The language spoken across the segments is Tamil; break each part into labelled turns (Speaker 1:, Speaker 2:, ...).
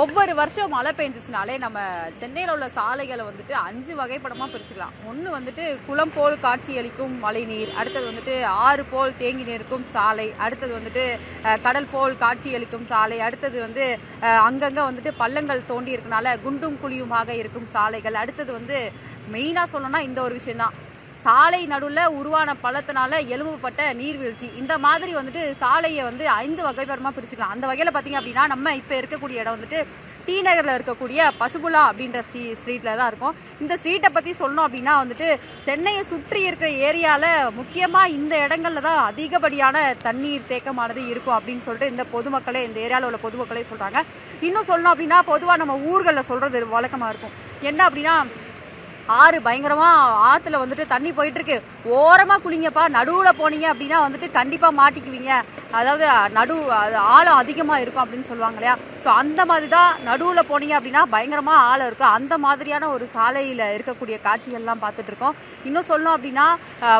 Speaker 1: ஒவ்வொரு வருஷம் மழை பெஞ்சிச்சுனாலே நம்ம சென்னையில் உள்ள சாலைகளை வந்துட்டு அஞ்சு வகைப்படமாக பிரிச்சுக்கலாம். ஒன்று வந்துட்டு குளம் போல் காட்சியளிக்கும் மழைநீர் அடுத்தது வந்துட்டு ஆறு போல் தேங்கி நிற்கும் சாலை அடுத்தது வந்துட்டு கடல் போல் காட்சியளிக்கும் சாலை அடுத்தது வந்து அங்கங்கே வந்துட்டு பள்ளங்கள் தோண்டி இருக்கனால குண்டும் குழியுமாக இருக்கும் சாலைகள் அடுத்தது வந்து மெயினாக சொல்லணும்னா இந்த ஒரு விஷயம்தான். சாலை நடுவில் உருவான பள்ளத்தினால எலும்புப்பட்ட நீர்வீழ்ச்சி. இந்த மாதிரி வந்துட்டு சாலையை வந்து ஐந்து வகைப்படமாக பிரிச்சுக்கலாம். அந்த வகையில் பார்த்தீங்க அப்படின்னா நம்ம இப்போ இருக்கக்கூடிய இடம் வந்துட்டு டி நகரில் இருக்கக்கூடிய பசுபுலா அப்படின்ற ஸ்ரீ ஸ்ட்ரீட்டில் தான் இருக்கும். இந்த ஸ்ட்ரீட்டை பற்றி சொல்லணும் அப்படின்னா வந்துட்டு சென்னையை சுற்றி இருக்கிற ஏரியாவில் முக்கியமாக இந்த இடங்களில் தான் அதிகப்படியான தண்ணீர் தேக்கமானது இருக்கும் அப்படின்னு சொல்லிட்டு இந்த பொதுமக்களே இந்த ஏரியாவில் உள்ள பொதுமக்களே சொல்கிறாங்க இன்னும் சொல்லணும் அப்படின்னா பொதுவாக நம்ம ஊர்களில் சொல்கிறது வழக்கமாக இருக்கும். என்ன அப்படின்னா ஆறு பயங்கரமாக ஆற்றுல வந்துட்டு தண்ணி போயிட்டுருக்கு. ஓரமாக குளிங்கப்பா நடுவில் போனீங்க அப்படின்னா வந்துட்டு கண்டிப்பாக மாட்டிக்குவீங்க. அதாவது நடு அது ஆழம் அதிகமாக இருக்கும் அப்படின்னு சொல்லுவாங்க இல்லையா? ஸோ அந்த மாதிரி தான் நடுவில் போனீங்க அப்படின்னா பயங்கரமாக ஆழம் இருக்கும். அந்த மாதிரியான ஒரு சாலையில் இருக்கக்கூடிய காட்சிகள்லாம் பார்த்துட்ருக்கோம் இன்னும் சொல்லணும் அப்படின்னா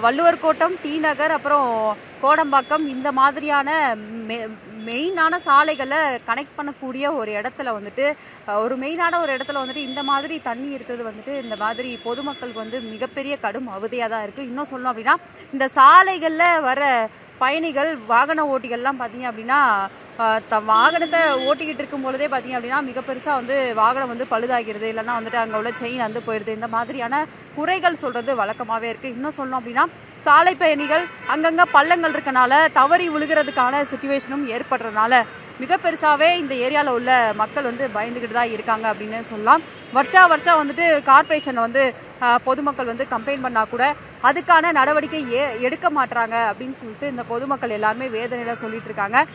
Speaker 1: வள்ளுவர் கோட்டம் டி நகர் அப்புறம் கோடம்பாக்கம் இந்த மாதிரியான மே மெயினான சாலைகளை கனெக்ட் பண்ணக்கூடிய ஒரு இடத்துல வந்துட்டு ஒரு மெயினான ஒரு இடத்துல வந்துட்டு இந்த மாதிரி தண்ணி இருக்கிறது வந்துட்டு இந்த மாதிரி பொதுமக்களுக்கு வந்து மிகப்பெரிய கடும் அவதியாக தான் இருக்குது இன்னும் சொல்லணும் அப்படின்னா இந்த சாலைகளில் வர பயணிகள் வாகன ஓட்டிகள்லாம் பார்த்தீங்க அப்படின்னா த வாகனத்தை ஓட்டிக்கிட்டு இருக்கும் பொழுதே பார்த்தீங்க அப்படின்னா மிக பெருசாக வந்து வாகனம் வந்து பழுதாகிறது இல்லைன்னா வந்துட்டு அங்கே உள்ள செயின் வந்து போயிடுது இந்த மாதிரியான குறைகள் சொல்கிறது வழக்கமாகவே இருக்குது இன்னும் சொல்லணும் அப்படின்னா சாலை பயணிகள் அங்கங்கே பள்ளங்கள் இருக்கனால தவறி விழுகிறதுக்கான சுச்சுவேஷனும் ஏற்படுறதுனால மிக பெருசாகவே இந்த ஏரியாவில் உள்ள மக்கள் வந்து பயந்துக்கிட்டு தான் இருக்காங்க அப்படின்னு சொல்லலாம். வருஷா வருஷம் வந்துட்டு கார்ப்பரேஷன் வந்து பொதுமக்கள் வந்து கம்ப்ளைண்ட் பண்ணால் கூட அதுக்கான நடவடிக்கை ஏ எடுக்க மாட்டுறாங்க அப்படின்னு சொல்லிட்டு இந்த பொதுமக்கள் எல்லாருமே வேதனையில் சொல்லிட்டு இருக்காங்க.